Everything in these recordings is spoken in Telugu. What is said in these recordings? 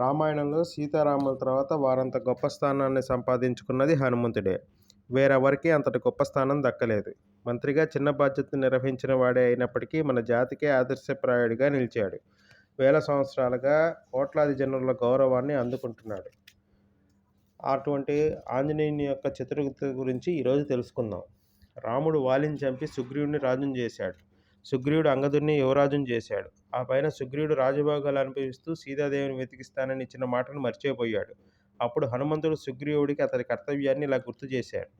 రామాయణంలో సీతారాముల తర్వాత వారంత గొప్ప స్థానాన్ని సంపాదించుకున్నది హనుమంతుడే. వేరెవరికి అంతటి గొప్ప స్థానం దక్కలేదు. మంత్రిగా చిన్న బాధ్యతను నిర్వహించిన వాడే అయినప్పటికీ మన జాతికే ఆదర్శప్రాయుడిగా నిలిచాడు. వేల సంవత్సరాలుగా కోట్లాది జనుల గౌరవాన్ని అందుకుంటున్నాడు. అటువంటి ఆంజనేయుని యొక్క చతురత గురించి ఈరోజు తెలుసుకుందాం. రాముడు వాలిని చంపి సుగ్రీవుని రాజుని చేశాడు. సుగ్రీవుడు అంగదుడిని యువరాజును చేశాడు. ఆ పైన సుగ్రీవుడు రాజభోగాలు అనుభవిస్తూ సీతాదేవిని వెతికిస్తానని ఇచ్చిన మాటను మర్చిపోయాడు. అప్పుడు హనుమంతుడు సుగ్రీవుడికి అతని కర్తవ్యాన్ని ఇలా గుర్తు చేశాడు.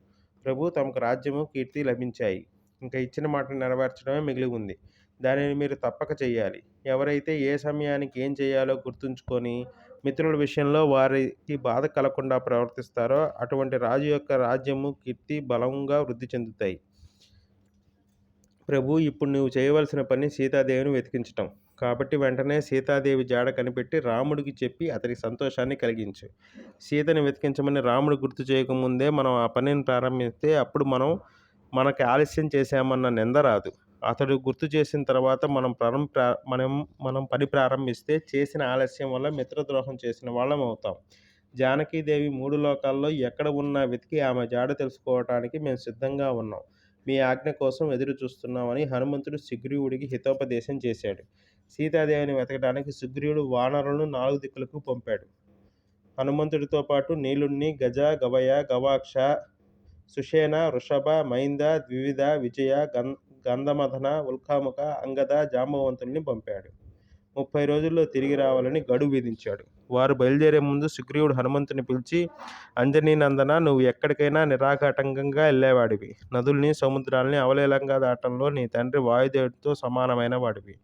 ప్రభు తమకు రాజ్యము, కీర్తి లభించాయి. ఇంకా ఇచ్చిన మాటను నెరవేర్చడమే మిగిలి ఉంది. దానిని మీరు తప్పక చేయాలి ఎవరైతే ఏ సమయానికి ఏం చేయాలో గుర్తుంచుకొని మిత్రుల విషయంలో వారికి బాధ కలగకుండా ప్రవర్తిస్తారో అటువంటి రాజు యొక్క రాజ్యము, కీర్తి బలంగా వృద్ధి చెందుతాయి. ప్రభు ఇప్పుడు నువ్వు చేయవలసిన పని సీతాదేవిని వెతికించటం. కాబట్టి వెంటనే సీతాదేవి జాడ కనిపెట్టి రాముడికి చెప్పి అతడి సంతోషాన్ని కలిగించు. సీతని వెతికించమని రాముడు గుర్తు చేయకముందే మనం ఆ పనిని ప్రారంభిస్తే అప్పుడు మనం మనకి ఆలస్యం చేశామన్న నింద రాదు. అతడు గుర్తు చేసిన తర్వాత మనం ప్రారం మనం మనం పని ప్రారంభిస్తే చేసిన ఆలస్యం వల్ల మిత్రద్రోహం చేసిన వాళ్ళం అవుతాం. జానకీదేవి మూడు లోకాల్లో ఎక్కడ ఉన్నా వెతికి ఆమె జాడ తెలుసుకోవటానికి మేము సిద్ధంగా ఉన్నాం. మీ ఆజ్ఞ కోసం ఎదురు చూస్తున్నామని హనుమంతుడు సుగ్రీవుడికి హితోపదేశం చేశాడు. సీతాదేవిని వెతకడానికి సుగ్రీవుడు వానరులను నాలుగు దిక్కులకు పంపాడు. హనుమంతుడితో పాటు నీలుణ్ణి, గజ, గవయ, గవాక్ష, సుషేణ, వృషభ, మైంద, ద్విధ విజయ, గం గంధమథన ఉల్కాముఖ, అంగద, జాంబవంతుల్ని పంపాడు. ముప్పై రోజుల్లో తిరిగి రావాలని గడువు విధించాడు. వారు బయలుదేరే ముందు సుగ్రీవుడు హనుమంతుని పిలిచి అంజనీనందన నువ్వు ఎక్కడికైనా నిరాఘాటంకంగా వెళ్ళేవాడివి. నదుల్ని, సముద్రాల్ని అవలీలంగా దాటంలో నీ తండ్రి వాయుదేవుడితో సమానమైన వాడివి.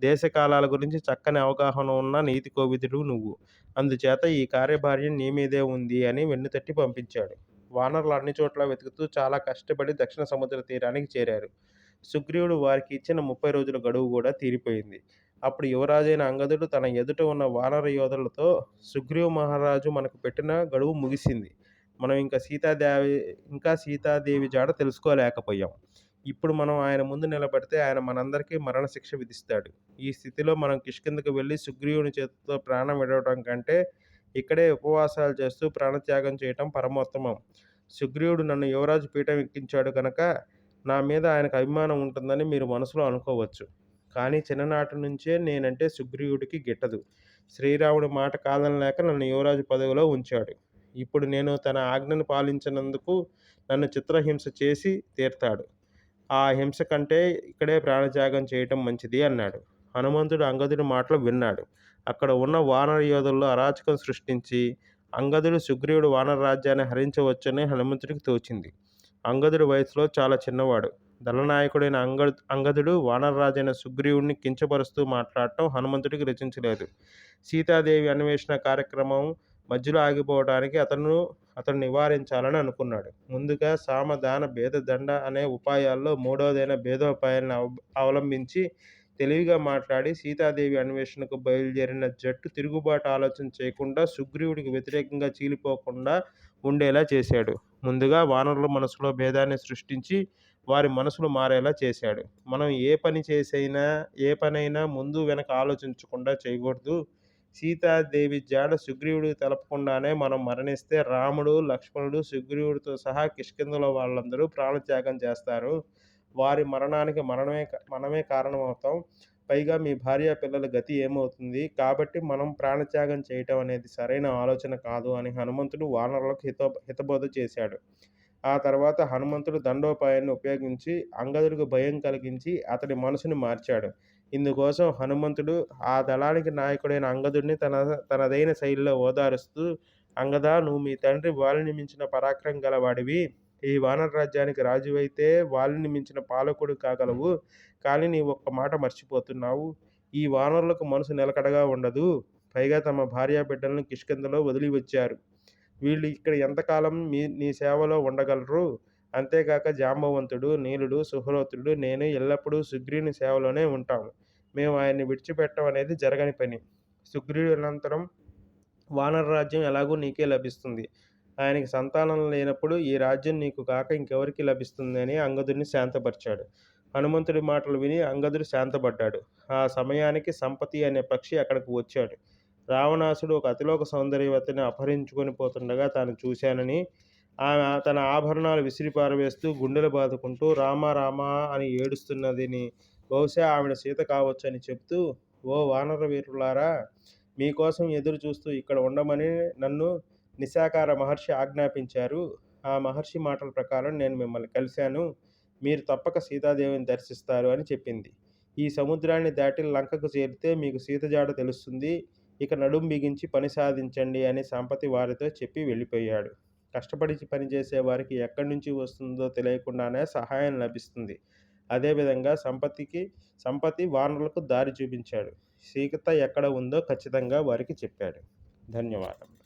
దేశకాలాల గురించి చక్కని అవగాహన ఉన్న నీతి కోవిదుడు నువ్వు. అందుచేత ఈ కార్యభార్యం నీ మీదే ఉంది అని వెన్నుతట్టి పంపించాడు. వానరులు అన్ని చోట్లా వెతుకుతూ చాలా కష్టపడి దక్షిణ సముద్ర తీరానికి చేరారు. సుగ్రీవుడు వారికి ఇచ్చిన ముప్పై రోజుల గడువు కూడా తీరిపోయింది. అప్పుడు యువరాజైన అంగదుడు తన ఎదుట ఉన్న వానర యోధులతో సుగ్రీవ మహారాజు మనకు పెట్టిన గడువు ముగిసింది. మనం ఇంకా సీతాదేవి ఇంకా సీతాదేవి జాడ తెలుసుకోలేకపోయాం. ఇప్పుడు మనం ఆయన ముందు నిలబడితే ఆయన మనందరికీ మరణశిక్ష విధిస్తాడు. ఈ స్థితిలో మనం కిష్కిందకు వెళ్ళి సుగ్రీవుని చేతితో ప్రాణం విడవటం కంటే ఇక్కడే ఉపవాసాలు చేస్తూ ప్రాణత్యాగం చేయటం పరమోత్తమం. సుగ్రీవుడు నన్ను యువరాజు పీఠం ఎక్కించాడు కనుక నా మీద ఆయనకు అభిమానం ఉంటుందని మీరు మనసులో అనుకోవచ్చు. కానీ చిన్ననాటి నుంచే నేనంటే సుగ్రీవుడికి గిట్టదు. శ్రీరాముడి మాట కాదనలేక నన్ను యువరాజు పదవిలో ఉంచాడు. ఇప్పుడు నేను తన ఆజ్ఞను పాలించినందుకు నన్ను చిత్రహింస చేసి తీర్తాడు ఆ హింస కంటే ఇక్కడే ప్రాణత్యాగం చేయటం మంచిది అన్నాడు. హనుమంతుడు అంగదుడి మాటలు విన్నాడు. అక్కడ ఉన్న వానర యోధుల్లో అరాచకం సృష్టించి అంగదుడు సుగ్రీవుడు వానర రాజ్యాన్ని హరించవచ్చని హనుమంతుడికి తోచింది. అంగదుడి వయసులో చాలా చిన్నవాడు. దళనాయకుడైన అంగ అంగదుడు వానరరాజైన సుగ్రీవుడిని కించపరుస్తూ మాట్లాడటం హనుమంతుడికి రచించలేదు సీతాదేవి అన్వేషణ కార్యక్రమం మధ్యలో ఆగిపోవడానికి అతను అతను నివారించాలని అనుకున్నాడు. ముందుగా సామదాన భేద, దండ అనే ఉపాయాల్లో మూడవదైన భేదోపాయాలను అవ అవలంబించి తెలివిగా మాట్లాడి సీతాదేవి అన్వేషణకు బయలుదేరిన జట్టు తిరుగుబాటు ఆలోచన చేయకుండా సుగ్రీవుడికి వ్యతిరేకంగా చీలిపోకుండా ఉండేలా చేశాడు. ముందుగా వానరుల మనసులో భేదాన్ని సృష్టించి వారి మనసులు మారేలా చేశాడు. మనం ఏ పని చేసైనా ఏ పనైనా ముందు వెనక ఆలోచించకుండా చేయకూడదు. సీతాదేవి జాడ సుగ్రీవుడికి తెలపకుండానే మనం మరణిస్తే రాముడు, లక్ష్మణుడు, సుగ్రీవుడితో సహా కిష్కింధలో వాళ్ళందరూ ప్రాణత్యాగం చేస్తారు. వారి మరణానికి మనమే మనమే కారణమవుతాం. పైగా మీ భార్య పిల్లల గతి ఏమవుతుంది? కాబట్టి మనం ప్రాణత్యాగం చేయటం అనేది సరైన ఆలోచన కాదు అని హనుమంతుడు వానరులకు హితో హితబోధ చేశాడు. ఆ తర్వాత హనుమంతుడు దండోపాయాన్ని ఉపయోగించి అంగదుడికి భయం కలిగించి అతడి మనసును మార్చాడు. ఇందుకోసం హనుమంతుడు ఆ దళానికి నాయకుడైన అంగదుడిని తన తనదైన శైలిలో ఓదారుస్తూ అంగదా నువ్వు మీ తండ్రి వాళ్ళని మించిన పరాక్రమం గలవాడివి. ఈ వానర రాజ్యానికి రాజువైతే వాళ్ళని మించిన పాలకుడు కాగలవు. కానీ నీ ఒక్క మాట మర్చిపోతున్నావు. ఈ వానరులకు మనసు నిలకడగా ఉండదు. పైగా తమ భార్యా బిడ్డలను కిష్కింధలో వదిలి వచ్చారు. వీళ్ళు ఇక్కడ ఎంతకాలం మీ నీ సేవలో ఉండగలరు? అంతేగాక జాంబవంతుడు, నీలుడు, సుహృతుడు, నేను ఎల్లప్పుడూ సుగ్రీవుని సేవలోనే ఉంటాము. మేము ఆయన్ని విడిచిపెట్టడం అనేది జరగని పని. సుగ్రీవుడి అనంతరం వానర రాజ్యం ఎలాగూ నీకే లభిస్తుంది. ఆయనకి సంతానం లేనప్పుడు ఈ రాజ్యం నీకు కాక ఇంకెవరికి లభిస్తుంది అని అంగదుడిని శాంతపరిచాడు. హనుమంతుడి మాటలు విని అంగదుడు శాంతపడ్డాడు. ఆ సమయానికి సంపతి అనే పక్షి అక్కడికి వచ్చాడు. రావణాసుడు ఒక అతిలోక సౌందర్యవతిని అపహరించుకొని పోతుండగా తాను చూశానని ఆమె తన ఆభరణాలు విసిరి పారవేస్తూ గుండెలు బాదుకుంటూ రామ రామ అని ఏడుస్తున్నదిని బహుశా ఆవిడ సీత కావచ్చు అని చెప్తూ ఓ వానర వీరులారా మీకోసం ఎదురు చూస్తూ ఇక్కడ ఉండమని నన్ను నిశాకార మహర్షి ఆజ్ఞాపించారు. ఆ మహర్షి మాటల ప్రకారం నేను మిమ్మల్ని కలిశాను. మీరు తప్పక సీతాదేవిని దర్శిస్తారు అని చెప్పింది. ఈ సముద్రాన్ని దాటి లంకకు చేరితే మీకు సీత జాడ తెలుస్తుంది. ఇక నడుం బిగించి పని సాధించండి అని సంపతి వారితో చెప్పి వెళ్ళిపోయాడు. కష్టపడి పనిచేసే వారికి ఎక్కడి నుంచి వస్తుందో తెలియకుండానే సహాయం లభిస్తుంది. అదేవిధంగా సంపత్తికి సంపతి వానరులకు దారి చూపించాడు. సీకత ఎక్కడ ఉందో ఖచ్చితంగా వారికి చెప్పాడు. ధన్యవాదం.